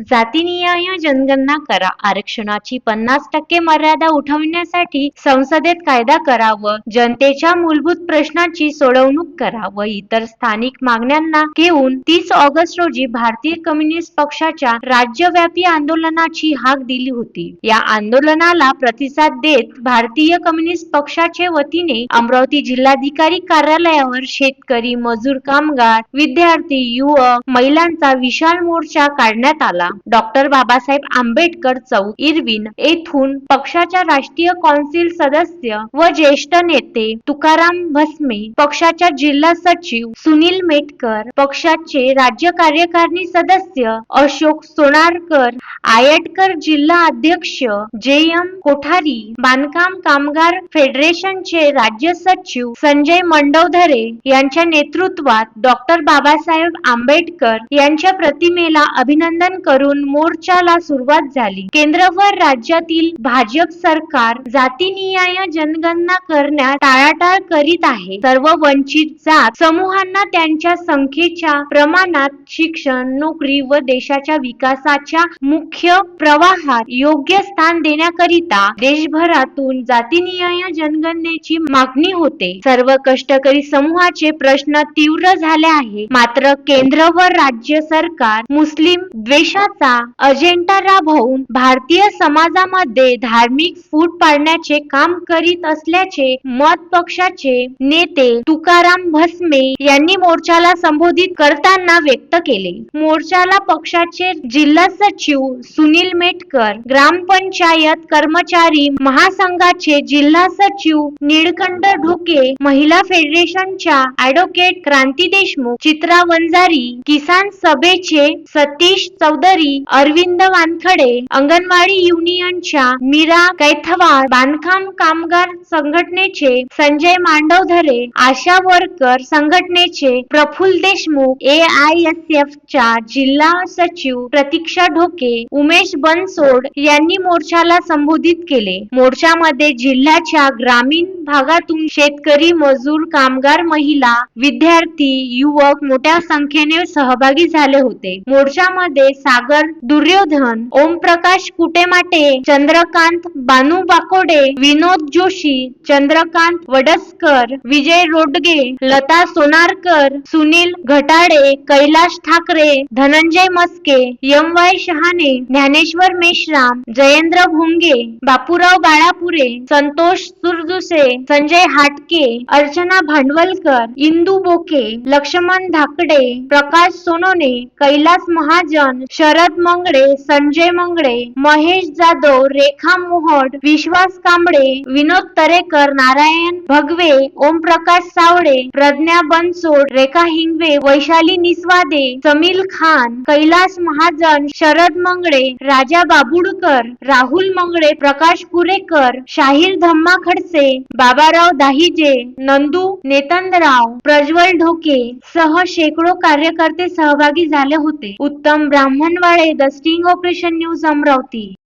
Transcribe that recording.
जातीनिहाय जनगणना करा. आरक्षणाची पन्नास टक्के मर्यादा उठवण्यासाठी संसदेत कायदा करा व जनतेच्या मूलभूत प्रश्नांची सोडवणूक करा व इतर स्थानिक मागण्यांना घेऊन तीस ऑगस्ट रोजी भारतीय कम्युनिस्ट पक्षाच्या राज्यव्यापी आंदोलनाची हाक दिली होती. या आंदोलनाला प्रतिसाद देत भारतीय कम्युनिस्ट पक्षाच्या वतीने अमरावती जिल्हाधिकारी कार्यालयावर शेतकरी मजूर कामगार विद्यार्थी युवक महिलांचा विशाल मोर्चा काढण्यात आला. डॉक्टर बाबासाहेब आंबेडकर चौक इरविन येथून पक्षाच्या राष्ट्रीय कौन्सिल सदस्य व ज्येष्ठ नेते तुकाराम भस्मे पक्षाच्या जिल्हा सचिव सुनील मेटकर पक्षाचे राज्य कार्यकारिणी सदस्य अशोक सोनारकर आयटकर जिल्हा अध्यक्ष जे एम कोठारी बांधकाम कामगार फेडरेशनचे राज्य सचिव संजय मंडवधरे यांच्या नेतृत्वात डॉक्टर बाबासाहेब आंबेडकर यांच्या प्रतिमेला अभिनंदन करून करून मोर्चाला सुरुवात झाली. केंद्र व राज्यातील भाजप सरकार जातीनिहाय जनगणना करण्यास टाळाटाळ करीत आहे. सर्व वंचित जात समूहांना त्यांच्या संख्येच्या प्रमाणात शिक्षण नोकरी व देशाच्या विकासाच्या मुख्य प्रवाहात योग्य स्थान देण्याकरिता देशभरातून जातीनिहाय जनगणनेची मागणी होते. सर्व कष्टकरी समूहाचे प्रश्न तीव्र झाले आहे. मात्र केंद्र व राज्य सरकार मुस्लिम द्वेषाचा अजेंडा राबवून भारतीय समाजामध्ये धार्मिक फूट पाडण्याचे काम करीत असल्याचे मत पक्षाचे नेते तुकाराम भस्मे यांनी मोर्चाला संबोधित करताना व्यक्त केले. मोर्चाला पक्षाचे जिल्हा सचिव सुनील मेटकर ग्रामपंचायत कर्मचारी महासंघाचे जिल्हा सचिव निळकंठ ढोके महिला फेडरेशनच्या ऍडव्होकेट क्रांती देशमुख चित्रा वंजारी किसान सभेचे सतीश चौधरी अरविंद वानखडे अंगणवाडी युनियनच्या मीरा कैथवार बांधकाम कामगार संघटनेचे संजय मांडवधरे आशा वर्कर संघटनेचे Praful Deshmukh A I S F च्या जिल्हा सचिव प्रतीक्षा ढोके उमेश बनसोड यांनी मोर्चाला संबोधित केले. मोर्चामध्ये जिल्ह्याच्या ग्रामीण भागातून शेतकरी मजूर कामगार महिला विद्यार्थी युवक मोठ्या संख्येने सहभागी झाले होते. मोर्चामध्ये सागर दुर्योधन ओमप्रकाश कुटेमाटे चंद्रकांत बानू बाकोडे विनोद जोशी चंद्रकांत वडसकर विजय रोडगे लता सोनारकर सुनील घटाडे कैलाश ठाकरे धनंजय मस्के एम वाय शहाणे ज्ञानेश्वर मेश्राम जयेंद्र भोंगे बापूराव बाळापुरे संतोष सुरदुसे संजय हाटके अर्चना भांडवलकर इंदू बोके लक्ष्मण धाकडे प्रकाश सोनोने कैलास महाजन शरद मंगळे संजय मंगळे महेश जाधव रेखा मोहट विश्वास कांबळे विनोद तरेकर नारायण भगवे ओमप्रकाश सावळे प्रज्ञा बनसोड रेखा हिंगवे वैशाली निस्वादे समील खान कैलास महाजन शरद मंगळे राजा बाबुडकर राहुल मंगळे प्रकाश पुरेकर शाहीर धम्मा खडसे बाबाराव दाहिजे नंदू नेतनराव प्रज्वल ढोके सह शेकडो कार्यकर्ते सहभागी झाले होते. उत्तम हे the sting operation news Amravati.